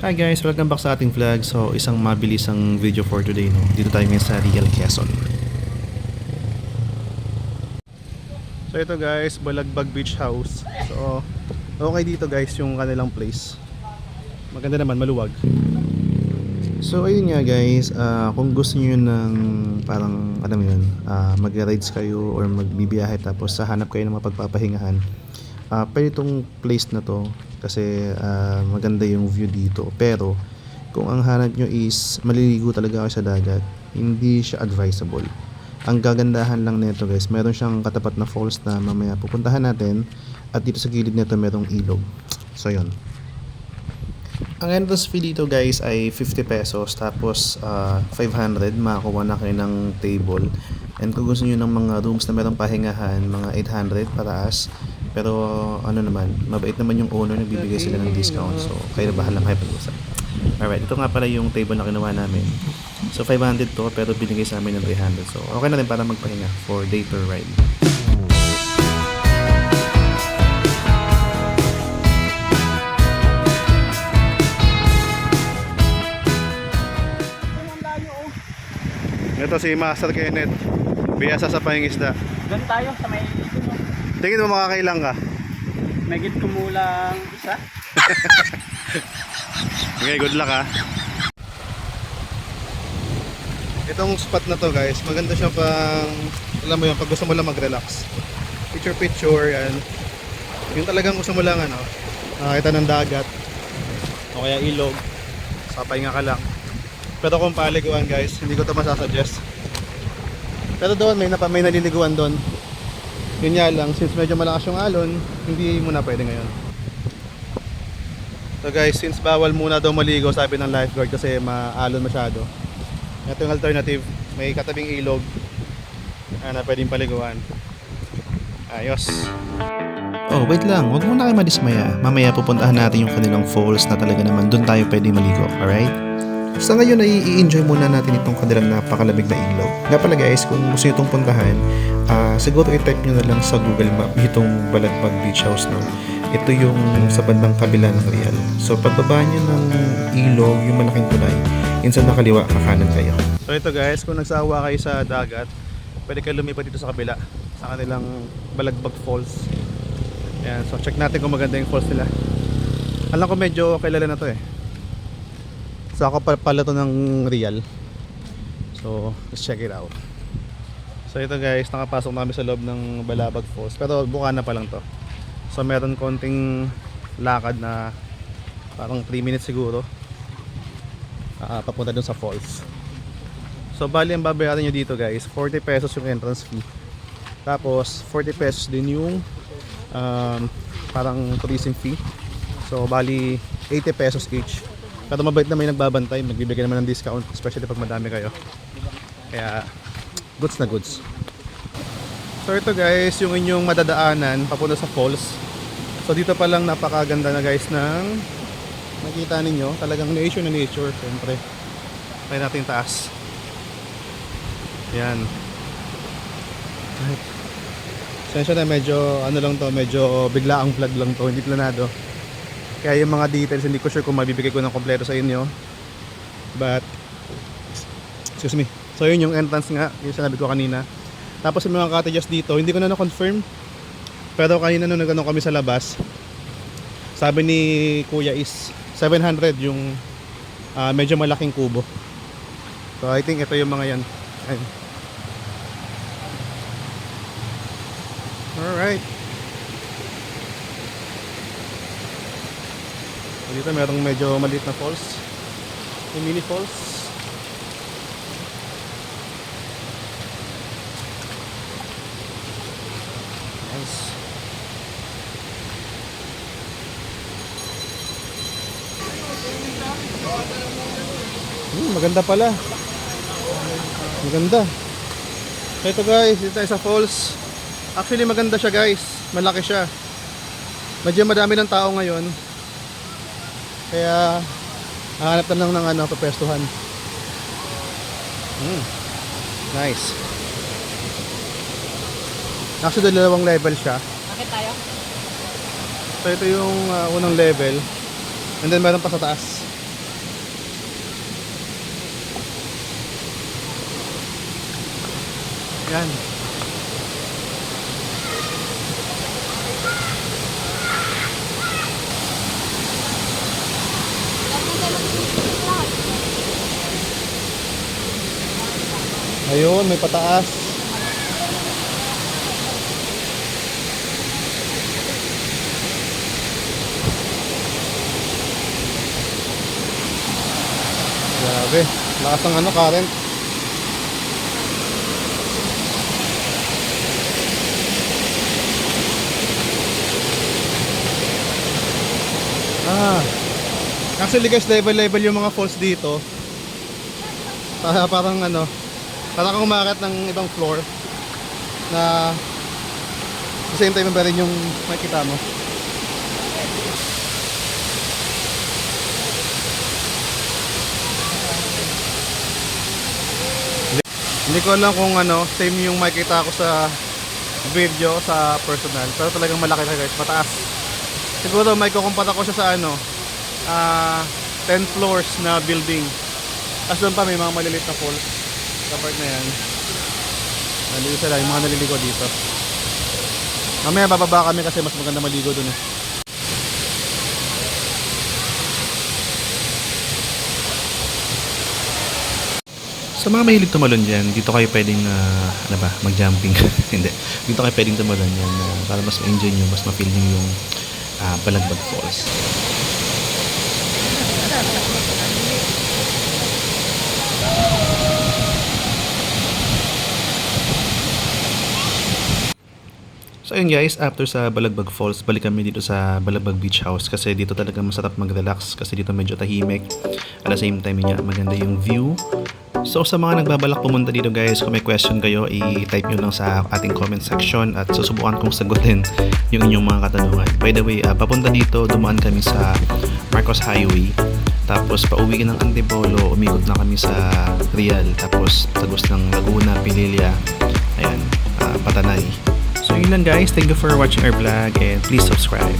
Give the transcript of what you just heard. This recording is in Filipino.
Hi guys, welcome back sa ating vlog. So, isang mabilisang video for today. No? Dito tayo ngayon sa Real Quezon. So ito guys, Balagbag Beach House. So, okay dito guys yung kanilang place. Maganda naman, maluwag. So ayun nga guys, ah, kung gusto niyo ng parang alam mo yun, ah, mag-rides kayo or magbibiyahe tapos sa hanap kayo ng mapagpapahingahan, ah pwede itong place na to kasi ah, maganda yung view dito. Pero kung ang hanap nyo is maliligo talaga kayo sa dagat, hindi siya advisable. Ang gagandahan lang nito guys, meron siyang katapat na falls na mamaya pupuntahan natin at dito sa gilid nito merong ilog. So yun. Ang entrance fee dito guys ay 50 pesos tapos ah, 500 makakuha na kayo ng table. And kung gusto niyo ng mga rooms na merong pahingahan, mga 800 pataas. Pero ano naman, mabait naman yung owner, nagbibigay sila ng discount. So kayo na bahala makipag-usap. Alright, ito nga pala yung table na kinuha namin. So 500 to pero binigay sa amin ng 300. So okay na rin para magpahinga for day per ride. Ito si Master Kenneth. Biyasa sa pangingisda. Doon tayo sa may no. Tingin mo makakailang ka? May git kumulang isa. Okay, good luck ha. Itong spot na to guys, maganda siya pang, alam mo yun, pag gusto mo lang mag-relax. Picture picture, yan. Yung talagang gusto mo lang ano, nakakita ng dagat, o kaya ilog, sa pahinga ka lang. Pero kung paliguan guys, hindi ko to masasuggest. Pero doon, may, may naliliguan doon. Yun nga lang, since medyo malakas yung alon, hindi mo na pwede ngayon. So guys, since bawal muna daw maligo sabi ng lifeguard kasi maalon masyado. Ito yung alternative, may katabing ilog ah, na pwedeng paliguan. Ayos. Oh, wait lang. Huwag muna kayo madismaya. Mamaya pupuntahan natin yung kanilang falls na talaga naman doon tayo pwedeng maligo. Alright? Sa ngayon ay i-enjoy muna natin itong kanilang napakalamig na ilog. Nga pala guys, kung gusto nyo itong puntahan, ah, siguro i-type nyo na lang sa Google Map itong Balagbag Beach House. No? Ito yung sa bandang kabila ng Real. So pagbaba nyo ng ilog, yung malaking tulay, yun sa nakaliwa, kakanan kayo. So ito guys, kung nagsawa kayo sa dagat, pwede kayo lumipat dito sa kabila, sa kanilang Balagbag Falls. Ayan, so check natin kung maganda yung falls nila. Alam ko medyo kilala na to eh. Pa pala to ng Real. So, let's check it out. So ito guys, nakapasok na kami sa loob ng Balabag Falls. Pero buka na pa lang to. So meron konting lakad na parang 3 minutes siguro. Ah, papunta dun sa falls. So bali ang babayaran nyo dito guys, 40 pesos yung entrance fee. Tapos 40 pesos din yung um, parang tourism fee. So bali 80 pesos each. Pero mabait na may nagbabantay, magbibigay naman ng discount, especially pag madami kayo. Kaya goods na goods. So ito guys, yung inyong madadaanan papunta sa falls. So dito pa lang napakaganda na guys ng nakita ninyo, talagang nature na nature, syempre. Try natin taas. Yan. Right. Sensya na medyo ano lang to, medyo bigla ang vlog lang to, hindi planado. Kaya yung mga details hindi ko sure kung mabibigay ko ng kompleto sa inyo. But excuse me. So yun yung entrance nga, yung sinabi ko kanina. Tapos yung mga cottages dito, hindi ko na na-confirm. Pero kanina nung nagano kami sa labas, sabi ni Kuya is 700 yung ah, medyo malaking kubo. So I think ito yung mga yan. Ayun. Alright. So dito merong medyo maliit na falls. Yung mini falls. Nice. Hmm, maganda pala. Maganda. Ito guys, dito tayo sa falls. Actually maganda siya guys. Malaki siya. Medyo madami ng tao ngayon. Kaya Hanap na lang ng ano, papestuhan. Mm. Nice. Actually, dalawang level siya. Bakit tayo? So, ito yung ah, unang level. And then, meron pa sa taas. Yan. Ayun, may pataas. Grabe. Lakas ng ano, current. Ah. Actually guys, level-level yung mga falls dito. Para parang ano, parang kang umakyat ng ibang floor na sa same time ba rin yung makikita mo. Hindi ko alam kung ano, same yung makikita ko sa video, sa personal. Pero talagang malaki na guys, mataas. Siguro may kukumpara ko siya sa ano, ah 10 floors na building. Tapos doon pa may mga maliliit na falls. Part na yan. Naligo sila, yung mga naliligo dito. Mamaya bababa kami kasi mas maganda maligo doon eh. Sa mga mahilig tumalon dyan, dito kayo pwedeng, ah, ano ba, mag-jumping. Hindi. Dito kayo pwedeng tumalon yan ah, para mas ma-enjoy nyo, mas ma-feel nyo yung ah, Balagbag Falls. So ayun guys, after sa Balagbag Falls, balik kami dito sa Balagbag Beach House kasi dito talaga masarap mag-relax kasi dito medyo tahimik. At the same time niya, maganda yung view. So sa mga nagbabalak pumunta dito guys, kung may question kayo, i-type nyo lang sa ating comment section at susubukan kong sagutin yung inyong mga katanungan. By the way, ah, papunta dito, dumaan kami sa Marcos Highway. Tapos pauwi ng Antipolo, umikot na kami sa Real. Tapos tagos ng Laguna, Pililia, ayan, ah, Patanay yun lang guys. Thank you for watching our vlog and please subscribe.